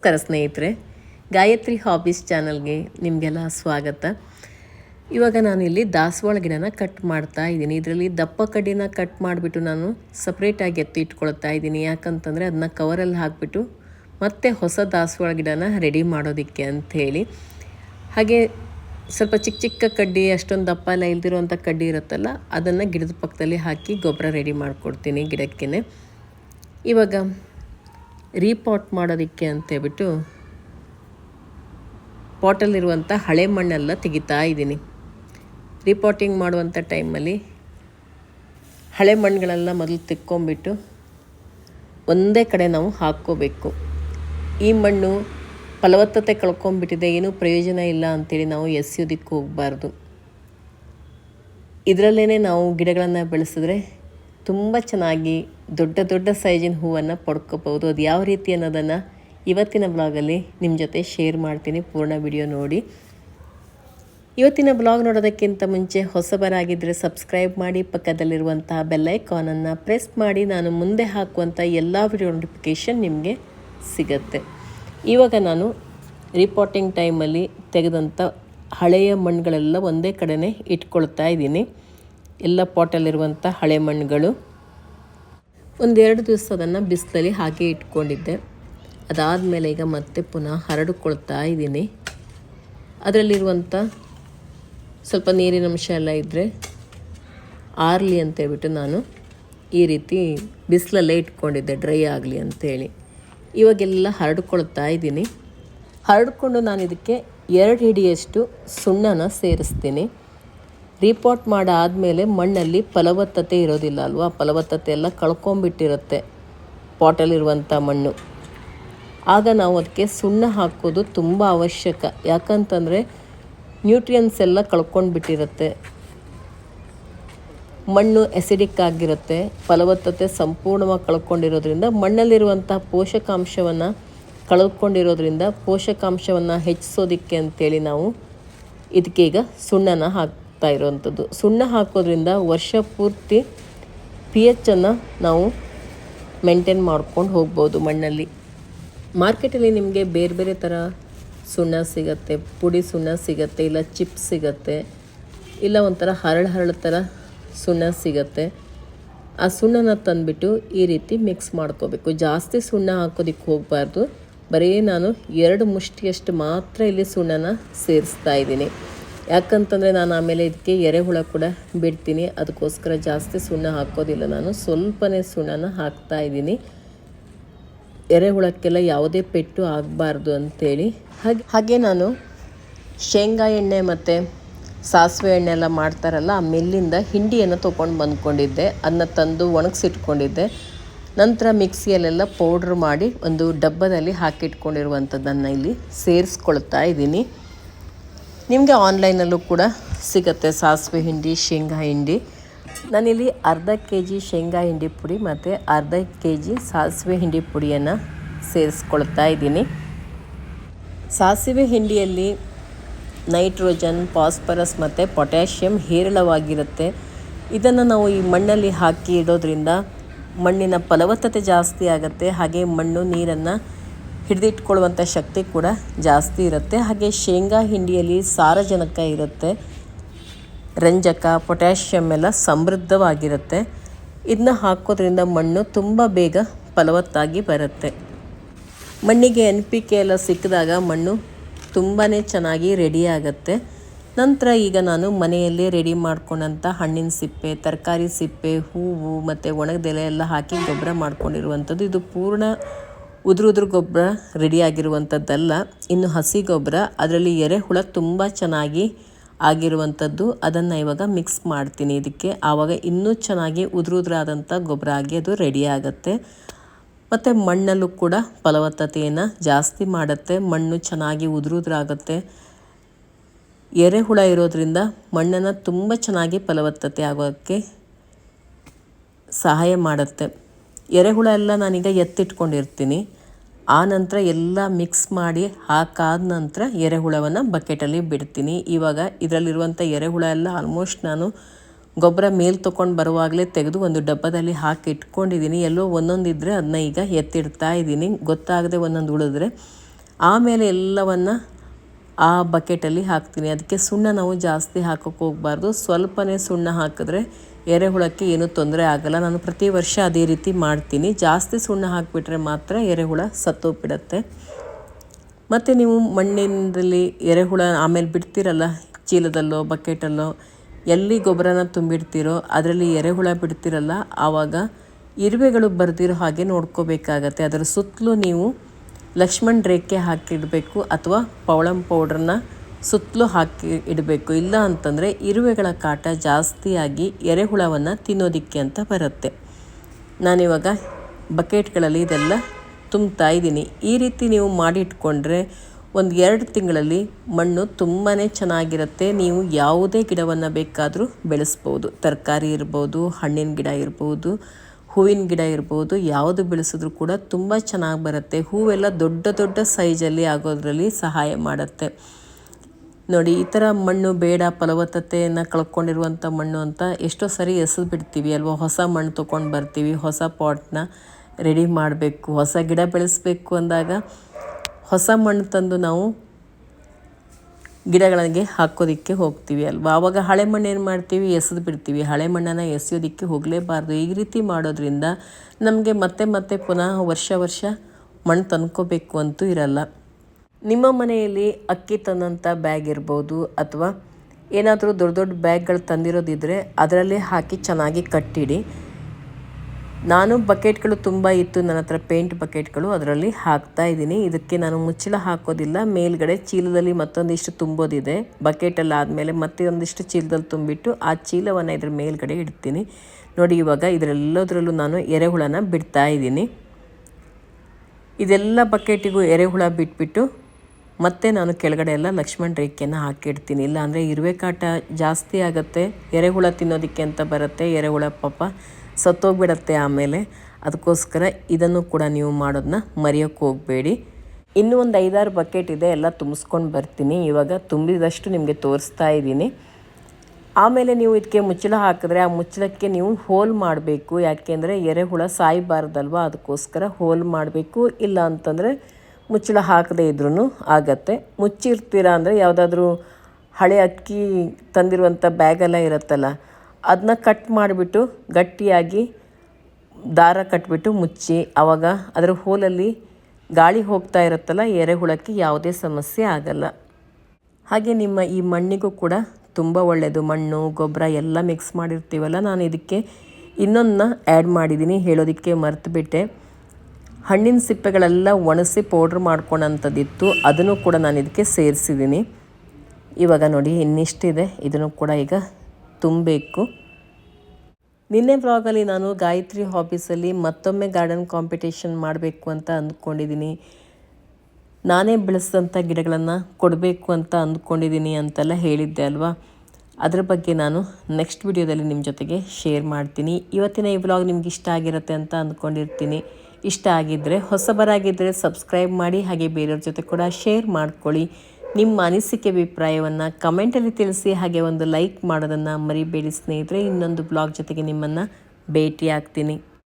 ನಮಸ್ಕಾರ ಸ್ನೇಹಿತರೆ, ಗಾಯತ್ರಿ ಹಾಬೀಸ್ ಚಾನಲ್ಗೆ ನಿಮಗೆಲ್ಲ ಸ್ವಾಗತ. ಇವಾಗ ನಾನು ಇಲ್ಲಿ ದಾಸವಾಳ ಗಿಡನ ಕಟ್ ಮಾಡ್ತಾ ಇದ್ದೀನಿ. ಇದರಲ್ಲಿ ದಪ್ಪ ಕಡ್ಡಿನ ಕಟ್ ಮಾಡಿಬಿಟ್ಟು ನಾನು ಸಪ್ರೇಟಾಗಿ ಎತ್ತಿ ಇಟ್ಕೊಳ್ತಾ ಇದ್ದೀನಿ. ಯಾಕಂತಂದರೆ ಅದನ್ನ ಕವರಲ್ಲಿ ಹಾಕಿಬಿಟ್ಟು ಮತ್ತೆ ಹೊಸ ದಾಸವಾಳ ಗಿಡನ ರೆಡಿ ಮಾಡೋದಕ್ಕೆ ಅಂಥೇಳಿ. ಹಾಗೆ ಸ್ವಲ್ಪ ಚಿಕ್ಕ ಚಿಕ್ಕ ಕಡ್ಡಿ, ಅಷ್ಟೊಂದು ದಪ್ಪ ಎಲ್ಲ ಇಲ್ದಿರುವಂಥ ಕಡ್ಡಿ ಇರುತ್ತಲ್ಲ, ಅದನ್ನು ಗಿಡದ ಪಕ್ಕದಲ್ಲಿ ಹಾಕಿ ಗೊಬ್ಬರ ರೆಡಿ ಮಾಡಿಕೊಡ್ತೀನಿ ಗಿಡಕ್ಕೇ ಇವಾಗ ರೀಪಾಟ್ ಮಾಡೋದಕ್ಕೆ ಅಂತೇಳ್ಬಿಟ್ಟು ಪಾಟಲ್ಲಿರುವಂಥ ಹಳೆ ಮಣ್ಣೆಲ್ಲ ತೆಗಿತಾ ಇದ್ದೀನಿ. ರೀಪಾಟಿಂಗ್ ಮಾಡುವಂಥ ಟೈಮಲ್ಲಿ ಹಳೆ ಮಣ್ಣುಗಳೆಲ್ಲ ಮೊದಲು ತೆಕ್ಕೊಂಬಿಟ್ಟು ಒಂದೇ ಕಡೆ ನಾವು ಹಾಕ್ಕೋಬೇಕು. ಈ ಮಣ್ಣು ಫಲವತ್ತತೆ ಕಳ್ಕೊಂಬಿಟ್ಟಿದೆ, ಏನೂ ಪ್ರಯೋಜನ ಇಲ್ಲ ಅಂತೇಳಿ ನಾವು ಎಸೆಯೋದಿಕ್ಕೆ ಹೋಗಬಾರ್ದು. ಇದರಲ್ಲೇ ನಾವು ಗಿಡಗಳನ್ನು ಬೆಳೆಸಿದ್ರೆ ತುಂಬ ಚೆನ್ನಾಗಿ ದೊಡ್ಡ ದೊಡ್ಡ ಸೈಜಿನ ಹೂವನ್ನು ಪಡ್ಕೋಬೋದು ಅದು ಯಾವ ರೀತಿ ಅನ್ನೋದನ್ನು ಇವತ್ತಿನ ಬ್ಲಾಗಲ್ಲಿ ನಿಮ್ಮ ಜೊತೆ ಶೇರ್ ಮಾಡ್ತೀನಿ. ಪೂರ್ಣ ವಿಡಿಯೋ ನೋಡಿ. ಇವತ್ತಿನ ಬ್ಲಾಗ್ ನೋಡೋದಕ್ಕಿಂತ ಮುಂಚೆ ಹೊಸಬರಾಗಿದ್ದರೆ ಸಬ್ಸ್ಕ್ರೈಬ್ ಮಾಡಿ, ಪಕ್ಕದಲ್ಲಿರುವಂತಹ ಬೆಲ್ಲೈಕಾನನ್ನು ಪ್ರೆಸ್ ಮಾಡಿ, ನಾನು ಮುಂದೆ ಹಾಕುವಂಥ ಎಲ್ಲ ವಿಡಿಯೋ ನೋಟಿಫಿಕೇಷನ್ ನಿಮಗೆ ಸಿಗತ್ತೆ. ಇವಾಗ ನಾನು ರಿಪೋರ್ಟಿಂಗ್ ಟೈಮಲ್ಲಿ ತೆಗೆದಂಥ ಹಳೆಯ ಮಣ್ಣುಗಳೆಲ್ಲ ಒಂದೇ ಕಡೆನೇ ಇಟ್ಕೊಳ್ತಾ ಇದ್ದೀನಿ. ಎಲ್ಲ ಪಾಟಲ್ಲಿರುವಂಥ ಹಳೆ ಮಣ್ಣುಗಳು. ಒಂದೆರಡು ದಿವಸ ಅದನ್ನು ಬಿಸಿಲಲ್ಲಿ ಹಾಗೆ ಇಟ್ಕೊಂಡಿದ್ದೆ. ಅದಾದಮೇಲೆ ಈಗ ಮತ್ತೆ ಪುನಃ ಹರಡಿಕೊಳ್ತಾ ಇದ್ದೀನಿ. ಅದರಲ್ಲಿರುವಂಥ ಸ್ವಲ್ಪ ನೀರಿನ ಅಂಶ ಎಲ್ಲ ಇದ್ದರೆ ಆರಲಿ ಅಂತೇಳ್ಬಿಟ್ಟು ನಾನು ಈ ರೀತಿ ಬಿಸಿಲಲ್ಲೇ ಇಟ್ಕೊಂಡಿದ್ದೆ, ಡ್ರೈ ಆಗಲಿ ಅಂತೇಳಿ. ಇವಾಗೆಲ್ಲ ಹರಡ್ಕೊಳ್ತಾ ಇದ್ದೀನಿ. ಹರಡ್ಕೊಂಡು ನಾನು ಇದಕ್ಕೆ ಎರಡು ಹಿಡಿಯಷ್ಟು ಸುಣ್ಣನ ಸೇರಿಸ್ತೀನಿ. ರೀಪಾಟ್ ಮಾಡಾದಮೇಲೆ ಮಣ್ಣಲ್ಲಿ ಫಲವತ್ತತೆ ಇರೋದಿಲ್ಲ ಅಲ್ವಾ? ಫಲವತ್ತತೆ ಎಲ್ಲ ಕಳ್ಕೊಂಬಿಟ್ಟಿರುತ್ತೆ ಪಾಟಲ್ಲಿರುವಂಥ ಮಣ್ಣು. ಆಗ ನಾವು ಅದಕ್ಕೆ ಸುಣ್ಣ ಹಾಕೋದು ತುಂಬ ಅವಶ್ಯಕ. ಯಾಕಂತಂದರೆ ನ್ಯೂಟ್ರಿಯನ್ಸ್ ಎಲ್ಲ ಕಳ್ಕೊಂಡು ಬಿಟ್ಟಿರುತ್ತೆ ಮಣ್ಣು ಎಸಿಡಿಕ್ ಆಗಿರುತ್ತೆ, ಫಲವತ್ತತೆ ಸಂಪೂರ್ಣವಾಗಿ ಕಳ್ಕೊಂಡಿರೋದ್ರಿಂದ ಮಣ್ಣಲ್ಲಿರುವಂಥ ಪೋಷಕಾಂಶವನ್ನು ಕಳ್ಕೊಂಡಿರೋದ್ರಿಂದ ಪೋಷಕಾಂಶವನ್ನು ಹೆಚ್ಚಿಸೋದಕ್ಕೆ ಅಂತೇಳಿ ನಾವು ಇದಕ್ಕೀಗ ಸುಣ್ಣನ ಹಾಕ್ತಾ ಇರುವಂಥದ್ದು. ಸುಣ್ಣ ಹಾಕೋದ್ರಿಂದ ವರ್ಷ ಪೂರ್ತಿ ಪಿ ಎಚ್ಚನ್ನು ನಾವು ಮೇಂಟೈನ್ ಮಾಡ್ಕೊಂಡು ಹೋಗ್ಬೋದು ಮಣ್ಣಲ್ಲಿ. ಮಾರ್ಕೆಟಲ್ಲಿ ನಿಮಗೆ ಬೇರೆ ಬೇರೆ ಥರ ಸುಣ್ಣ ಸಿಗತ್ತೆ, ಪುಡಿ ಸುಣ್ಣ ಸಿಗತ್ತೆ, ಇಲ್ಲ ಚಿಪ್ಸ್ ಸಿಗತ್ತೆ, ಇಲ್ಲ ಒಂಥರ ಹರಳು ಹರಳು ಥರ ಸುಣ್ಣ ಸಿಗತ್ತೆ. ಆ ಸುಣ್ಣನ ತಂದುಬಿಟ್ಟು ಈ ರೀತಿ ಮಿಕ್ಸ್ ಮಾಡ್ಕೋಬೇಕು. ಜಾಸ್ತಿ ಸುಣ್ಣ ಹಾಕೋದಕ್ಕೆ ಹೋಗಬಾರ್ದು. ಬರೀ ನಾನು ಎರಡು ಮುಷ್ಟಿಯಷ್ಟು ಮಾತ್ರ ಇಲ್ಲಿ ಸುಣ್ಣನ ಸೇರಿಸ್ತಾ ಇದ್ದೀನಿ. ಯಾಕಂತಂದರೆ ನಾನು ಆಮೇಲೆ ಇದಕ್ಕೆ ಎರೆಹುಳ ಕೂಡ ಬಿಡ್ತೀನಿ. ಅದಕ್ಕೋಸ್ಕರ ಜಾಸ್ತಿ ಸುಣ್ಣ ಹಾಕೋದಿಲ್ಲ ನಾನು. ಸ್ವಲ್ಪನೇ ಸುಣ್ಣನ ಹಾಕ್ತಾ ಇದ್ದೀನಿ. ಎರೆಹುಳಕ್ಕೆಲ್ಲ ಯಾವುದೇ ಪೆಟ್ಟು ಆಗಬಾರ್ದು ಅಂಥೇಳಿ ಹಾಗೆ ಹಾಗೆ ನಾನು ಶೇಂಗಾ ಎಣ್ಣೆ ಮತ್ತು ಸಾಸಿವೆ ಎಣ್ಣೆ ಎಲ್ಲ ಮಾಡ್ತಾರಲ್ಲ, ಆ ಮಿಲ್ಲಿಂದ ಹಿಂಡಿಯನ್ನು ತೊಗೊಂಡು ಬಂದ್ಕೊಂಡಿದ್ದೆ. ಅದನ್ನ ತಂದು ಒಣಗಿಸಿಟ್ಕೊಂಡಿದ್ದೆ. ನಂತರ ಮಿಕ್ಸಿಯಲ್ಲೆಲ್ಲ ಪೌಡ್ರ್ ಮಾಡಿ ಒಂದು ಡಬ್ಬದಲ್ಲಿ ಹಾಕಿಟ್ಕೊಂಡಿರುವಂಥದ್ದನ್ನು ಇಲ್ಲಿ ಸೇರಿಸ್ಕೊಳ್ತಾ ಇದ್ದೀನಿ. ನಿಮಗೆ ಆನ್ಲೈನಲ್ಲೂ ಕೂಡ ಸಿಗುತ್ತೆ ಸಾಸಿವೆ ಹಿಂಡಿ, ಶೇಂಗಾ ಹಿಂಡಿ. ನಾನಿಲ್ಲಿ ಅರ್ಧ ಕೆ ಜಿ ಶೇಂಗಾ ಹಿಂಡಿ ಪುಡಿ ಮತ್ತು ಅರ್ಧ ಕೆ ಜಿ ಸಾಸಿವೆ ಹಿಂಡಿ ಪುಡಿಯನ್ನು ಸೇರಿಸ್ಕೊಳ್ತಾ ಇದ್ದೀನಿ. ಸಾಸಿವೆ ಹಿಂಡಿಯಲ್ಲಿ ನೈಟ್ರೋಜನ್, ಫಾಸ್ಫರಸ್ ಮತ್ತು ಪೊಟ್ಯಾಷಿಯಂ ಹೇರಳವಾಗಿರುತ್ತೆ. ಇದನ್ನು ನಾವು ಈ ಮಣ್ಣಲ್ಲಿ ಹಾಕಿ ಇಡೋದ್ರಿಂದ ಮಣ್ಣಿನ ಫಲವತ್ತತೆ ಜಾಸ್ತಿ ಆಗುತ್ತೆ. ಹಾಗೆ ಮಣ್ಣು ನೀರನ್ನು ಹಿಡಿದಿಟ್ಕೊಳ್ಳುವಂಥ ಶಕ್ತಿ ಕೂಡ ಜಾಸ್ತಿ ಇರುತ್ತೆ. ಹಾಗೆ ಶೇಂಗಾ ಹಿಂಡಿಯಲ್ಲಿ ಸಾರಜನಕ ಇರುತ್ತೆ. ರಂಜಕ ಪೊಟ್ಯಾಷಿಯಮ್ ಎಲ್ಲ ಸಮೃದ್ಧವಾಗಿರುತ್ತೆ. ಇದನ್ನ ಹಾಕೋದ್ರಿಂದ ಮಣ್ಣು ತುಂಬ ಬೇಗ ಫಲವತ್ತಾಗಿ ಬರುತ್ತೆ. ಮಣ್ಣಿಗೆ ಎನ್ ಪಿ ಕೆ ಎಲ್ಲ ಸಿಕ್ಕಿದಾಗ ಮಣ್ಣು ತುಂಬಾ ಚೆನ್ನಾಗಿ ರೆಡಿ ಆಗುತ್ತೆ. ನಂತರ ಈಗ ನಾನು ಮನೆಯಲ್ಲೇ ರೆಡಿ ಮಾಡ್ಕೊಂಡಂಥ ಹಣ್ಣಿನ ಸಿಪ್ಪೆ, ತರಕಾರಿ ಸಿಪ್ಪೆ, ಹೂವು ಮತ್ತು ಒಣಗದೆಲೆ ಎಲ್ಲ ಹಾಕಿ ಗೊಬ್ಬರ ಮಾಡ್ಕೊಂಡಿರುವಂಥದ್ದು. ಇದು ಪೂರ್ಣ ಉದುರು ಉದುರು ಗೊಬ್ಬರ ರೆಡಿಯಾಗಿರುವಂಥದ್ದಲ್ಲ ಇನ್ನು ಹಸಿ ಗೊಬ್ಬರ, ಅದರಲ್ಲಿ ಎರೆಹುಳ ತುಂಬ ಚೆನ್ನಾಗಿ ಆಗಿರುವಂಥದ್ದು ಅದನ್ನು ಇವಾಗ ಮಿಕ್ಸ್ ಮಾಡ್ತೀನಿ ಇದಕ್ಕೆ. ಆವಾಗ ಇನ್ನೂ ಚೆನ್ನಾಗಿ ಉದುರು ಉದುರಾದಂಥ ಗೊಬ್ಬರ ಆಗಿ ಅದು ರೆಡಿ ಆಗುತ್ತೆ. ಮತ್ತು ಮಣ್ಣಲ್ಲೂ ಕೂಡ ಫಲವತ್ತತೆಯನ್ನು ಜಾಸ್ತಿ ಮಾಡುತ್ತೆ. ಮಣ್ಣು ಚೆನ್ನಾಗಿ ಉದುರು ಉದುರಾಗುತ್ತೆ ಎರೆಹುಳ ಇರೋದರಿಂದ ಮಣ್ಣನ್ನು ತುಂಬ ಚೆನ್ನಾಗಿ ಫಲವತ್ತತೆ ಆಗೋಕ್ಕೆ ಸಹಾಯ ಮಾಡುತ್ತೆ. ಎರೆಹುಳ ಎಲ್ಲ ನಾನೀಗ ಎತ್ತಿಟ್ಕೊಂಡಿರ್ತೀನಿ. ಆ ನಂತರ ಎಲ್ಲ ಮಿಕ್ಸ್ ಮಾಡಿ ಹಾಕಾದ ನಂತರ ಎರೆಹುಳವನ್ನು ಬಕೆಟಲ್ಲಿ ಬಿಡ್ತೀನಿ. ಇವಾಗ ಇದರಲ್ಲಿರುವಂಥ ಎರೆಹುಳ ಎಲ್ಲ ಆಲ್ಮೋಸ್ಟ್ ನಾನು ಗೊಬ್ಬರ ಮೇಲೆ ತೊಗೊಂಡು ಬರುವಾಗಲೇ ತೆಗೆದು ಒಂದು ಡಬ್ಬದಲ್ಲಿ ಹಾಕಿ ಇಟ್ಕೊಂಡಿದ್ದೀನಿ ಎಲ್ಲೋ ಒಂದೊಂದಿದ್ದರೆ ಅದನ್ನ ಈಗ ಎತ್ತಿಡ್ತಾ ಇದ್ದೀನಿ ಗೊತ್ತಾಗದೆ ಒಂದೊಂದು ಉಳಿದ್ರೆ. ಆಮೇಲೆ ಎಲ್ಲವನ್ನು ಆ ಬಕೆಟಲ್ಲಿ ಹಾಕ್ತೀನಿ. ಅದಕ್ಕೆ ಸುಣ್ಣ ನಾವು ಜಾಸ್ತಿ ಹಾಕೋಕ್ಕೆ ಹೋಗಬಾರ್ದು. ಸ್ವಲ್ಪನೇ ಸುಣ್ಣ ಹಾಕಿದ್ರೆ ಎರೆಹುಳಕ್ಕೆ ಏನೂ ತೊಂದರೆ ಆಗಲ್ಲ. ನಾನು ಪ್ರತಿ ವರ್ಷ ಅದೇ ರೀತಿ ಮಾಡ್ತೀನಿ. ಜಾಸ್ತಿ ಸುಣ್ಣ ಹಾಕಿಬಿಟ್ರೆ ಮಾತ್ರ ಎರೆಹುಳ ಸತ್ತೋಗ್ಬಿಡತ್ತೆ. ಮತ್ತು ನೀವು ಮಣ್ಣಿನಲ್ಲಿ ಎರೆಹುಳ ಆಮೇಲೆ ಬಿಡ್ತೀರಲ್ಲ, ಚೀಲದಲ್ಲೋ, ಬಕೆಟಲ್ಲೋ, ಎಲ್ಲಿ ಗೊಬ್ಬರನ ತುಂಬಿಡ್ತೀರೋ ಅದರಲ್ಲಿ ಎರೆಹುಳ ಬಿಡ್ತಿರಲ್ಲ, ಆವಾಗ ಇರುವೆಗಳು ಬರೆದಿರೋ ಹಾಗೆ ನೋಡ್ಕೋಬೇಕಾಗತ್ತೆ. ಅದರ ಸುತ್ತಲೂ ನೀವು ಲಕ್ಷ್ಮಣ್ ರೇಖೆ ಹಾಕಿಡಬೇಕು ಅಥವಾ ಪವಳಂ ಪೌಡ್ರನ್ನ ಸುತ್ತಲೂ ಹಾಕಿ ಇಡಬೇಕು. ಇಲ್ಲ ಅಂತಂದರೆ ಇರುವೆಗಳ ಕಾಟ ಜಾಸ್ತಿಯಾಗಿ ಎರೆಹುಳವನ್ನು ತಿನ್ನೋದಿಕ್ಕೆ ಅಂತ ಬರುತ್ತೆ. ನಾನಿವಾಗ ಬಕೆಟ್ಗಳಲ್ಲಿ ಇದೆಲ್ಲ ತುಂಬ್ತಾ ಇದ್ದೀನಿ. ಈ ರೀತಿ ನೀವು ಮಾಡಿಟ್ಕೊಂಡ್ರೆ ಒಂದು ಎರಡು ತಿಂಗಳಲ್ಲಿ ಮಣ್ಣು ತುಂಬಾ ಚೆನ್ನಾಗಿರುತ್ತೆ. ನೀವು ಯಾವುದೇ ಗಿಡವನ್ನು ಬೇಕಾದರೂ ಬೆಳೆಸ್ಬೋದು. ತರಕಾರಿ ಇರ್ಬೋದು, ಹಣ್ಣಿನ ಗಿಡ ಇರ್ಬೋದು, ಹೂವಿನ ಗಿಡ ಇರ್ಬೋದು, ಯಾವುದು ಬೆಳೆಸಿದ್ರು ಕೂಡ ತುಂಬ ಚೆನ್ನಾಗಿ ಬರುತ್ತೆ. ಹೂವೆಲ್ಲ ದೊಡ್ಡ ದೊಡ್ಡ ಸೈಜಲ್ಲಿ ಆಗೋದ್ರಲ್ಲಿ ಸಹಾಯ ಮಾಡುತ್ತೆ. ನೋಡಿ, ಈ ಥರ ಮಣ್ಣು ಬೇಡ, ಫಲವತ್ತತೆಯನ್ನು ಕಳ್ಕೊಂಡಿರುವಂಥ ಮಣ್ಣು ಅಂತ ಎಷ್ಟೋ ಸರಿ ಎಸೆದು ಬಿಡ್ತೀವಿ ಅಲ್ವಾ? ಹೊಸ ಮಣ್ಣು ತೊಗೊಂಡು ಬರ್ತೀವಿ, ಹೊಸ ಪಾಟ್ನ ರೆಡಿ ಮಾಡಬೇಕು, ಹೊಸ ಗಿಡ ಬೆಳೆಸಬೇಕು ಅಂದಾಗ ಹೊಸ ಮಣ್ಣು ತಂದು ನಾವು ಗಿಡಗಳಿಗೆ ಹಾಕೋದಕ್ಕೆ ಹೋಗ್ತೀವಿ ಅಲ್ವಾ? ಆವಾಗ ಹಳೆ ಮಣ್ಣು ಏನು ಮಾಡ್ತೀವಿ? ಎಸೆದು ಬಿಡ್ತೀವಿ. ಹಳೆ ಮಣ್ಣನ್ನು ಎಸೆಯೋದಕ್ಕೆ ಹೋಗಲೇಬಾರ್ದು. ಈ ರೀತಿ ಮಾಡೋದ್ರಿಂದ ನಮಗೆ ಮತ್ತೆ ಮತ್ತೆ ಪುನಃ ವರ್ಷ ವರ್ಷ ಮಣ್ಣು ತಂದ್ಕೋಬೇಕು ಅಂತೂ ಇರಲ್ಲ. ನಿಮ್ಮ ಮನೆಯಲ್ಲಿ ಅಕ್ಕಿ ತಂದಂಥ ಬ್ಯಾಗ್ ಇರ್ಬೋದು ಅಥವಾ ಏನಾದರೂ ದೊಡ್ಡ ದೊಡ್ಡ ಬ್ಯಾಗ್ಗಳು ತಂದಿರೋದಿದ್ದರೆ ಅದರಲ್ಲೇ ಹಾಕಿ ಚೆನ್ನಾಗಿ ಕಟ್ಟಿಡಿ. ನಾನು ಬಕೆಟ್ಗಳು ತುಂಬ ಇತ್ತು, ನನ್ನ ಹತ್ರ ಪೇಂಟ್ ಬಕೆಟ್ಗಳು ಅದರಲ್ಲಿ ಹಾಕ್ತಾ ಇದ್ದೀನಿ. ಇದಕ್ಕೆ ನಾನು ಮುಚ್ಚಳ ಹಾಕೋದಿಲ್ಲ, ಮೇಲ್ಗಡೆ ಚೀಲದಲ್ಲಿ ಮತ್ತೊಂದಿಷ್ಟು ತುಂಬೋದಿದೆ. ಬಕೆಟಲ್ಲಿ ಆದಮೇಲೆ ಮತ್ತೆ ಒಂದಿಷ್ಟು ಚೀಲದಲ್ಲಿ ತುಂಬಿಟ್ಟು ಆ ಚೀಲವನ್ನು ಇದ್ರ ಮೇಲ್ಗಡೆ ಇಡ್ತೀನಿ. ನೋಡಿ, ಇವಾಗ ಇದರೆಲ್ಲದರಲ್ಲೂ ನಾನು ಎರೆಹುಳನ ಬಿಡ್ತಾ ಇದ್ದೀನಿ. ಇದೆಲ್ಲ ಬಕೆಟಿಗೂ ಎರೆಹುಳ ಬಿಟ್ಬಿಟ್ಟು ಮತ್ತೆ ನಾನು ಕೆಳಗಡೆ ಎಲ್ಲ ಲಕ್ಷ್ಮಣ ರೇಖೆಯನ್ನು ಹಾಕಿಡ್ತೀನಿ. ಇಲ್ಲ ಅಂದರೆ ಇರುವೆ ಕಾಟ ಜಾಸ್ತಿ ಆಗುತ್ತೆ, ಎರೆಹುಳ ತಿನ್ನೋದಕ್ಕೆ ಅಂತ ಬರುತ್ತೆ, ಎರೆಹುಳ ಪಾಪ ಸತ್ತೋಗ್ಬಿಡತ್ತೆ ಆಮೇಲೆ. ಅದಕ್ಕೋಸ್ಕರ ಇದನ್ನು ಕೂಡ ನೀವು ಮಾಡೋದನ್ನ ಮರೆಯೋಕ್ಕೆ ಹೋಗಬೇಡಿ. ಇನ್ನೂ ಒಂದು ಐದಾರು ಬಕೆಟ್ ಇದೆ, ಎಲ್ಲ ತುಂಬಿಸ್ಕೊಂಡು ಬರ್ತೀನಿ. ಇವಾಗ ತುಂಬಿದಷ್ಟು ನಿಮಗೆ ತೋರಿಸ್ತಾ ಇದ್ದೀನಿ. ಆಮೇಲೆ ನೀವು ಇದಕ್ಕೆ ಮುಚ್ಚಳ ಹಾಕಿದ್ರೆ ಆ ಮುಚ್ಚಳಕ್ಕೆ ನೀವು ಹೋಲ್ ಮಾಡಬೇಕು. ಯಾಕೆಂದರೆ ಎರೆಹುಳ ಸಾಯಬಾರ್ದಲ್ವ? ಅದಕ್ಕೋಸ್ಕರ ಹೋಲ್ ಮಾಡಬೇಕು. ಇಲ್ಲ ಅಂತಂದರೆ ಮುಚ್ಚಳ ಹಾಕದೇ ಇದ್ರೂ ಆಗತ್ತೆ. ಮುಚ್ಚಿರ್ತೀರ ಅಂದರೆ ಯಾವುದಾದ್ರೂ ಹಳೆ ಅಕ್ಕಿ ತಂದಿರುವಂಥ ಬ್ಯಾಗೆಲ್ಲ ಇರುತ್ತಲ್ಲ ಅದನ್ನ ಕಟ್ ಮಾಡಿಬಿಟ್ಟು ಗಟ್ಟಿಯಾಗಿ ದಾರ ಕಟ್ಬಿಟ್ಟು ಮುಚ್ಚಿ ಆವಾಗ ಅದರ ಹೋಲಲ್ಲಿ ಗಾಳಿ ಹೋಗ್ತಾ ಇರುತ್ತಲ್ಲ ಎರೆಹುಳಕ್ಕೆ ಯಾವುದೇ ಸಮಸ್ಯೆ ಆಗಲ್ಲ. ಹಾಗೆ ನಿಮ್ಮ ಈ ಮಣ್ಣಿಗೂ ಕೂಡ ತುಂಬ ಒಳ್ಳೆಯದು ಮಣ್ಣು, ಗೊಬ್ಬರ ಎಲ್ಲ ಮಿಕ್ಸ್ ಮಾಡಿರ್ತೀವಲ್ಲ, ನಾನು ಇದಕ್ಕೆ ಇನ್ನೊಂದನ್ನ ಆ್ಯಡ್ ಮಾಡಿದ್ದೀನಿ, ಹೇಳೋದಕ್ಕೆ ಮರ್ತುಬಿಟ್ಟೆ. ಹಣ್ಣಿನ ಸಿಪ್ಪೆಗಳೆಲ್ಲ ಒಣಸಿ ಪೌಡ್ರ್ ಮಾಡ್ಕೊಳಂಥದ್ದಿತ್ತು ಅದನ್ನು ಕೂಡ ನಾನು ಇದಕ್ಕೆ ಸೇರಿಸಿದ್ದೀನಿ. ಇವಾಗ ನೋಡಿ, ಇನ್ನಿಷ್ಟಿದೆ. ಇದನ್ನು ಕೂಡ ಈಗ ತುಂಬಬೇಕು. ನಿನ್ನೆ ವ್ಲಾಗಲ್ಲಿ ನಾನು ಗಾಯತ್ರಿ ಹಾಬೀಸಲ್ಲಿ ಮತ್ತೊಮ್ಮೆ ಗಾರ್ಡನ್ ಕಾಂಪಿಟೇಷನ್ ಮಾಡಬೇಕು ಅಂತ ಅಂದ್ಕೊಂಡಿದ್ದೀನಿ. ನಾನೇ ಬೆಳೆಸಿದಂಥ ಗಿಡಗಳನ್ನು ಕೊಡಬೇಕು ಅಂತ ಅಂದ್ಕೊಂಡಿದ್ದೀನಿ ಅಂತೆಲ್ಲ ಹೇಳಿದ್ದೆ ಅಲ್ವಾ? ಅದರ ಬಗ್ಗೆ ನಾನು ನೆಕ್ಸ್ಟ್ ವಿಡಿಯೋದಲ್ಲಿ ನಿಮ್ಮ ಜೊತೆಗೆ ಶೇರ್ ಮಾಡ್ತೀನಿ. ಇವತ್ತಿನ ಈ ವ್ಲಾಗ್ ನಿಮ್ಗೆ ಇಷ್ಟ ಆಗಿರುತ್ತೆ ಅಂತ ಅಂದ್ಕೊಂಡಿರ್ತೀನಿ. ಇಷ್ಟ ಆಗಿದ್ದರೆ ಹೊಸಬರಾಗಿದ್ದರೆ ಸಬ್ಸ್ಕ್ರೈಬ್ ಮಾಡಿ, ಹಾಗೆ ಬೇರೆಯವ್ರ ಜೊತೆ ಕೂಡ ಶೇರ್ ಮಾಡ್ಕೊಳ್ಳಿ. ನಿಮ್ಮ ಅನಿಸಿಕೆ, ಅಭಿಪ್ರಾಯವನ್ನು ಕಮೆಂಟಲ್ಲಿ ತಿಳಿಸಿ, ಹಾಗೆ ಒಂದು ಲೈಕ್ ಮಾಡೋದನ್ನು ಮರಿಬೇಡಿ ಸ್ನೇಹಿತರೆ. ಇನ್ನೊಂದು ಬ್ಲಾಗ್ ಜೊತೆಗೆ ನಿಮ್ಮನ್ನು ಭೇಟಿ ಆಗ್ತೀನಿ